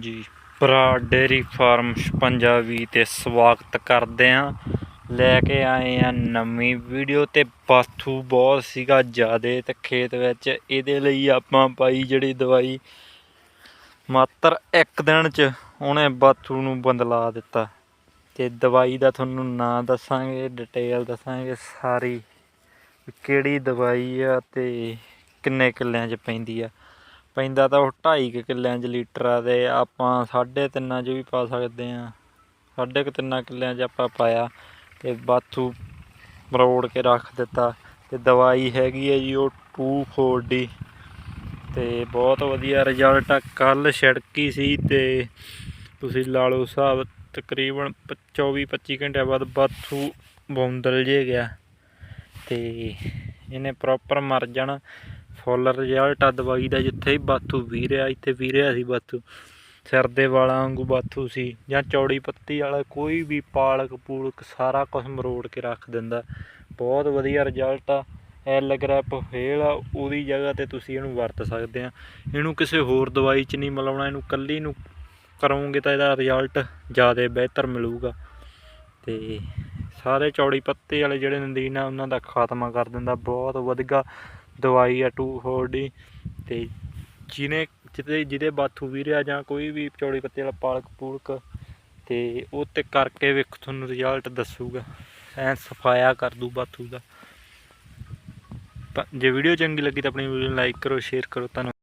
ਜੀ। ਭਰਾ dairy farm Punjabi ਤੇ ਸਵਾਗਤ ਕਰਦੇ ਆ। ਲੈ ਕੇ ਆਏ ਆ ਨਵੀਂ ਵੀਡੀਓ ਤੇ ਬਾਥੂ ਬਹੁਤ ਸੀਗਾ ਜ਼ਿਆਦੇ ਤੇ ਖੇਤ ਵਿੱਚ। ਇਹਦੇ ਲਈ ਆਪਾਂ ਪਾਈ ਜਿਹੜੀ ਦਵਾਈ ਮਾਤਰ ਇੱਕ ਦਿਨ ਚ ਉਹਨੇ ਬਾਥੂ ਨੂੰ ਬੰਦਲਾ ਦਿੱਤਾ। ਤੇ ਦਵਾਈ ਦਾ ਤੁਹਾਨੂੰ ਨਾਂ ਦੱਸਾਂਗੇ ਡਿਟੇਲ ਦੱਸਾਂਗੇ ਸਾਰੀ। ਕਿਹੜੀ ਦਵਾਈ ਆ ਤੇ ਕਿੰਨੇ ਕਿੱਲਿਆਂ 'ਚ ਪੈਂਦੀ ਆ। ਪੈਂਦਾ ਤਾਂ ਉਹ 2.5 ਕਿੱਲਿਆਂ 'ਚ ਲੀਟਰ ਆ ਤੇ ਆਪਾਂ ਸਾਢੇ ਤਿੰਨਾਂ 'ਚ ਵੀ ਪਾ ਸਕਦੇ ਆ ਸਾਢੇ ਕੁ ਤਿੰਨਾਂ ਕਿੱਲਿਆਂ 'ਚ ਆਪਾਂ ਪਾਇਆ ਤੇ ਬਾਥੂ ਮਰੋੜ ਕੇ ਰੱਖ ਦਿੱਤਾ ਤੇ ਦਵਾਈ ਹੈਗੀ ਹੈ ਜੀ ਉਹ 240 ਤੇ ਬਹੁਤ ਵਧੀਆ ਰਿਜ਼ਲਟ ਆ। ਕੱਲ ਛਿੜਕੀ ਸੀ ਤੇ ਤੁਸੀਂ ਲਾ ਲਓ ਹਿਸਾਬ, ਤਕਰੀਬਨ 24 25 ਘੰਟਿਆਂ ਬਾਅਦ ਬਾਥੂ ਬੌਂਦਲ ਜੇ ਗਿਆ ਤੇ ਇਹਨੇ ਪ੍ਰੋਪਰ ਮਰ ਜਾਣਾ। ਫੁੱਲ ਰਿਜ਼ਲਟ ਆ ਦਵਾਈ ਦਾ ਜਿੱਥੇ ਬਾਥੂ ਵੀ ਰਿਹਾ ਇੱਥੇ ਵੀ ਰਿਹਾ ਸੀ ਬਾਥੂ। ਸਿਰ ਦੇ ਵਾਲਾਂ ਵਾਂਗੂ ਬਾਥੂ ਸੀ ਜਾਂ ਚੌੜੀ ਪੱਤੀ ਵਾਲਾ ਕੋਈ ਵੀ ਪਾਲਕ ਪੂਲਕ ਸਾਰਾ ਕੁਝ ਮਰੋੜ ਕੇ ਰੱਖ ਦਿੰਦਾ। ਬਹੁਤ ਵਧੀਆ ਰਿਜ਼ਲਟ ਆ ਐਲ ਗ੍ਰੈਪ ਫੇਲ ਆ, ਉਹਦੀ ਜਗ੍ਹਾ ਤੇ ਤੁਸੀਂ ਇਹਨੂੰ ਵਰਤ ਸਕਦੇ ਆ। ਇਹਨੂੰ ਕਿਸੇ ਹੋਰ ਦਵਾਈ 'ਚ ਨਹੀਂ ਮਿਲਾਉਣਾ, ਇਹਨੂੰ ਕੱਲੀ ਨੂੰ ਕਰੋਗੇ ਤਾਂ ਇਹਦਾ ਰਿਜ਼ਲਟ ਜ਼ਿਆਦਾ ਬਿਹਤਰ ਮਿਲੂਗਾ। ਤੇ ਸਾਰੇ ਚੌੜੀ ਪੱਤੇ ਵਾਲੇ ਜਿਹੜੇ ਨਦੀਨ ਆ, ਉਹਨਾਂ ਦਾ ਖਾਤਮਾ ਕਰ ਦਿੰਦਾ, ਬਹੁਤ ਵਧੀਆ। ਦਵਾਈ ਆ 240 ਤੇ ਜਿਹਨੇ, ਜਿਹਦੇ ਜਿਹਦੇ ਬਾਥੂ ਵੀ ਰਿਹਾ ਜਾਂ ਕੋਈ ਵੀ ਚੌੜੀ ਪੱਤੇ ਵਾਲਾ ਪਾਲਕ ਪੂਲਕ, ਤੇ ਉਹ ਤੇ ਕਰਕੇ ਵੇਖ ਤੁਹਾਨੂੰ ਰਿਜ਼ਲਟ ਦੱਸੂਗਾ। ਐ ਸਫਾਇਆ ਕਰ ਦੂ ਬਾਥੂ ਦਾ। ਤਾਂ ਜੇ ਵੀਡੀਓ ਚੰਗੀ ਲੱਗੀ ਤਾਂ ਆਪਣੀ ਵੀਡੀਓ ਨੂੰ ਲਾਈਕ ਕਰੋ ਸ਼ੇਅਰ ਕਰੋ, ਧੰਨਵਾਦ।